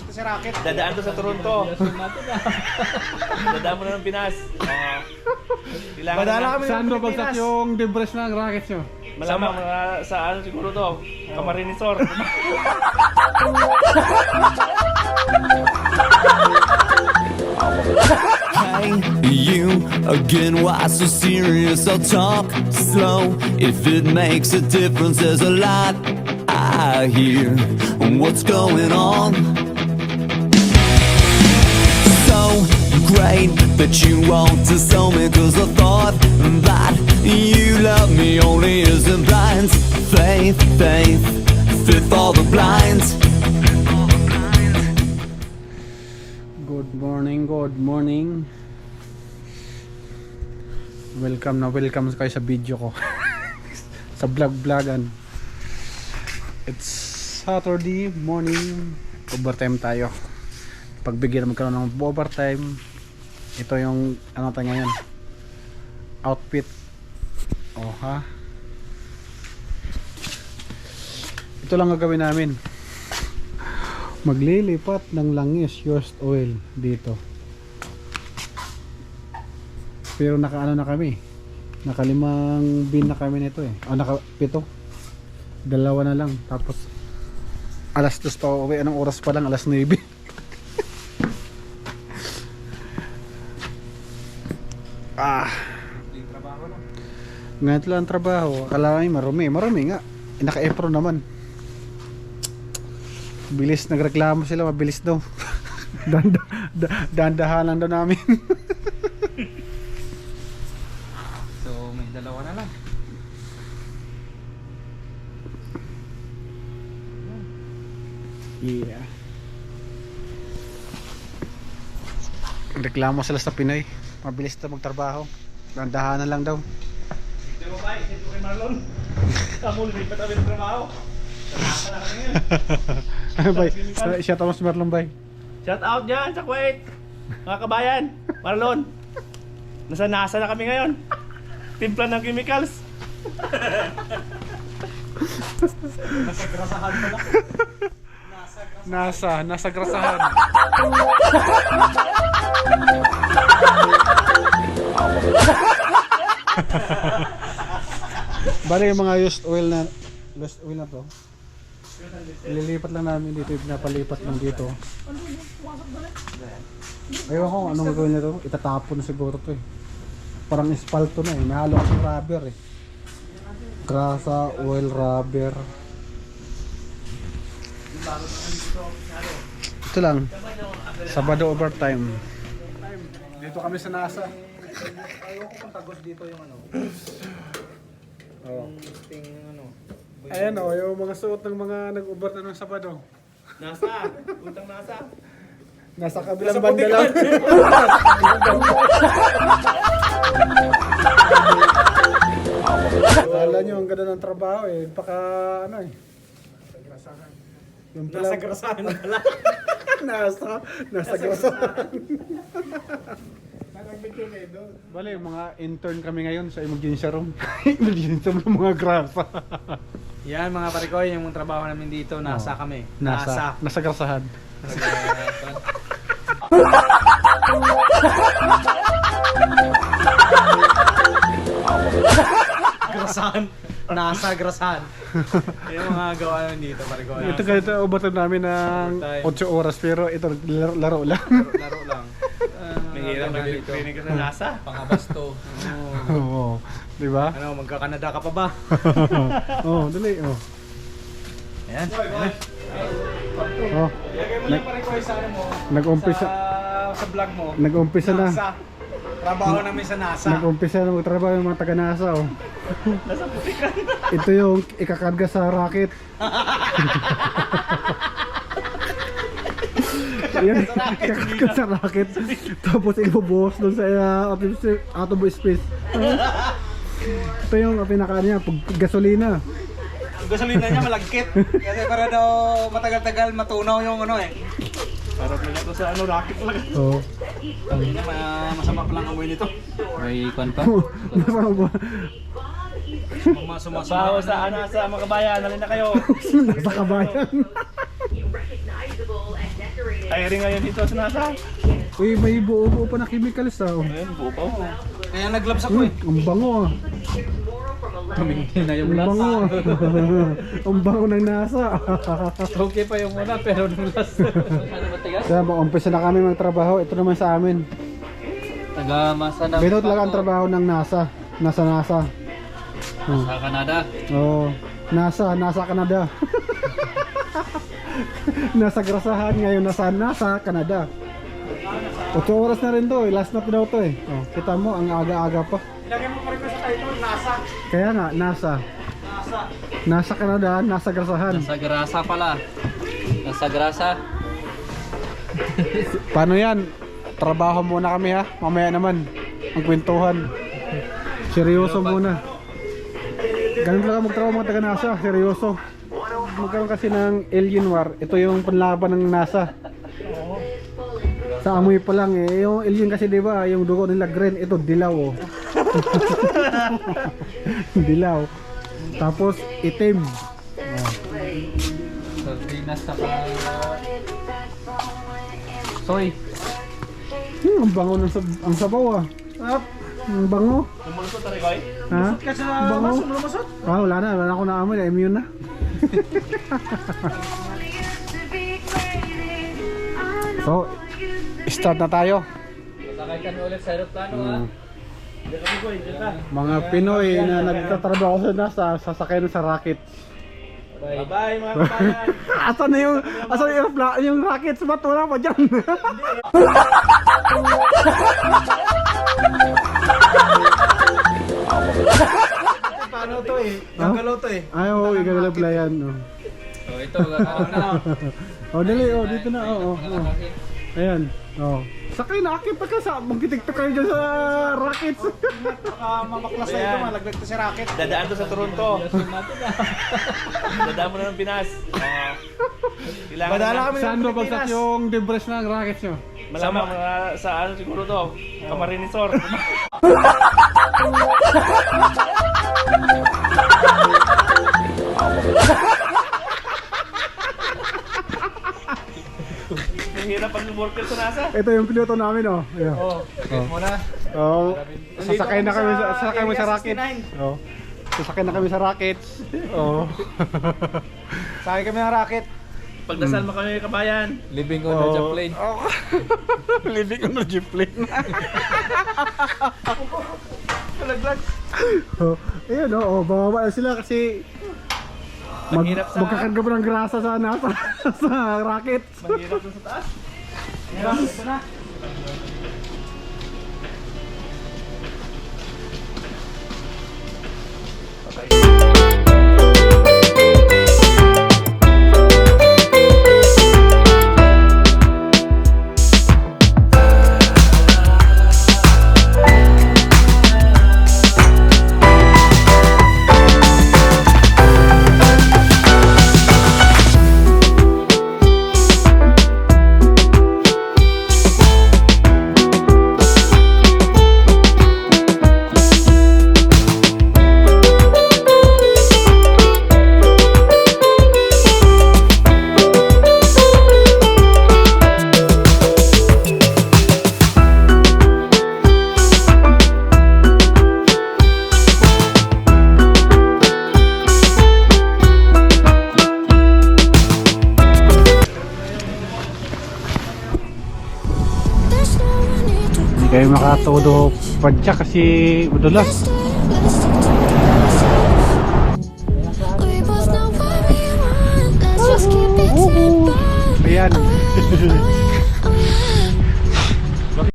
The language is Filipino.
racket. Dadaan to sa Toronto. Dadaan mo na ng Pinas. Oo. Kailangan kami Saan ng ba bagsak Pilipinas. yung debris ng rackets nyo? Malamang mga sa ano siguro to. Camarinesor. Hey, you again, why so serious? I'll talk slow. If it makes a difference, there's a lot I hear. What's going on? Great that you want to sell me, cause I thought that you love me only as a blind faith, faith, fit for the blinds. Good morning, good morning. Welcome na welcome kayo sa video ko. sa vlog-vlogan. It's Saturday morning. Overtime tayo. Pagbigyan magkaroon ng overtime. Ito yung ano tayo ngayon. Outfit. Oh ha. Ito lang gagawin namin. Maglilipat ng langis used oil dito. Pero nakaano na kami? Nakalimang bin na kami nito eh. O naka pito? Dalawa na lang. Tapos alas dos pa uwi. Anong oras pa lang? Alas 9 ah. Ngayon lang ang trabaho. Akala ay marumi. Marumi nga. Eh, naka-apron naman. Bilis nagreklamo sila. Mabilis daw. Danda, da, dandahanan daw namin. So, may dalawa na lang. yeah. Reklamo sila sa Pinoy mabilis daw magtrabaho dandahanan lang daw Hindi mo ba? Ko kay Marlon. Ako lumipat kami ng trabaho. Na ano bay shout out si Marlon bay Shout out dyan sa Kuwait. Mga kabayan. Marlon. Nasa NASA na kami ngayon. Timpla ng chemicals. nasa nasa grasahan Bali yung mga used oil na used oil na to. Ililipat lang namin dito, pinapalipat lang dito. Ayaw ko anong gagawin nito. Itatapon siguro to eh. Parang espalto na eh. Nahalo kasing rubber eh. Grasa, oil, rubber. Ito lang. Sabado overtime. Dito kami sa NASA. Ayoko kung tagos dito yung ano. Oh. Yung ting ano. Ayan o, yung mga suot ng mga nag-overtime ng Sabado. NASA. Utang NASA. Nasa kabilang banda lang. Kala nyo, ang ganda ng trabaho eh. Baka ano eh. Yung pala, Nasa grasahan pala. nasa, nasa grasahan. Bale, yung mga intern kami ngayon sa emergency room. emergency room ng mga grasa. Yan mga parikoy, yung trabaho namin dito, nasa Oh. kami. Nasa, nasa grasahan. grasahan. Nasa grasahan. yung mga gawa namin dito, parikoy. Ito ganito overtime namin ng Overtime. 8 oras pero ito laro, laro lang. Laro, laro lang. Uh, Mahirap nag-training ka sa NASA. Pangabasto. Oo. Oo. Di ba? Ano, magka-Canada ka pa ba? Oo, dali. Oh. Ayan. Ayan. Oh. Mo yung parikoy sa ano mo. Nag-umpisa Sa, sa vlog mo. nag-umpisa na. NASA. Trabaho namin sa NASA. Nag-umpisa na magtrabaho yung mga taga NASA oh. Ito yung ikakarga sa rocket. Yan, ikakarga sa rocket. Tapos ibubuhos doon sa uh, atom, atom space. Ah. Ito yung pinaka niya, pag gasolina. Ang gasolina niya malagkit. Kasi para daw matagal-tagal matunaw yung ano eh. Parang na to sa ano, rocket talaga. Oo. Ma- masama pa lang amoy nito. May kwan pa? Suma suma Baho sa ano sa mga kabayan. Halina kayo. Nasa kabayan. Hiring ngayon dito sa NASA. Uy, may buo-buo pa na chemicals ah. oh. Ayun, buo pa. oh. Kaya naglabs ako eh. Ang bango ah. Tumingin na Ang bango ah. Ang bango ng nasa. Okay pa yung una pero nung last. ano matigas? Kaya mag-umpisa na kami magtrabaho. Ito naman sa amin. Taga masa na. Bino talaga ang trabaho ng NASA. Nasa NASA. Sa Canada. Oo. NASA, NASA Canada. nasa grasahan ngayon, nasa NASA Canada. 8 oras na rin to eh. Last na daw to eh. Oh, kita mo, ang aga-aga pa. Ilagay mo pa rin sa title, NASA. Kaya nga, NASA. NASA. Nasa Canada, nasa grasahan. Nasa grasa pala. Nasa grasa. Paano yan? Trabaho muna kami ha. Mamaya naman. Ang kwentuhan. Seryoso muna. Ganun talaga magtrabaho mga taga NASA. Seryoso. Magkaroon kasi ng alien war. Ito yung panlaban ng NASA. Sa amoy pa lang eh. Yung alien kasi di ba yung dugo nila green. Ito dilaw oh. dilaw. Tapos itim. Sa Soy. Hmm, ang bango ng sab ang sabaw ah. Up. Ang bango. Lumulusot na rin, Koy. Ha? Kasi Ang bango. lumusot. Ah, wala na. Wala na ako naamoy. Immune na. so, start na tayo. Sakay kami ulit sa aeroplano ha. Mm. Mga Pinoy na nagtatrabaho sa NASA, sasakay na sa rocket. Bye. Bye, mga kabayan. Asan na yung, asan yung, aeropla- yung rocket? Ba't wala pa dyan? Gagalaw to eh. Ay, oo, igagalab na yan. Oh. Oh, ito. Ano na? oh, dali, oh, dito na, oh, oh, oh. Ayan, oh. Sakay na, akit pa ka sa, magkitiktok kayo dyan sa rockets. Baka mamaklas na ito, malaglag to si Rocket. Dadaan to sa Toronto. Dadaan mo na ng Pinas. Uh, na- kami Saan ng Pilipinas. yung debris ng rockets nyo? Malamang sa ano siguro to. Kamarinisor. Pag worker sa NASA. Ito yung piloto namin, oh. Ayan. Oh, oh. muna. Oh, sasakay na kami sa sasakay mo sa rocket. 69. Oh. Sasakay na kami sa rockets. Oh. Sakay kami ng Rocket. Pagdasal mo kami kabayan. Living on Oh. plane. Oh. Living on a plane. Malaglag. oh. Ayun, oh, oh, bababa na sila kasi mag, magkakarga pa ng grasa sa nasa sa rocket. Mahirap sa taas. Yan, ito na. Hindi kayo makatudo pa dyan kasi madulas.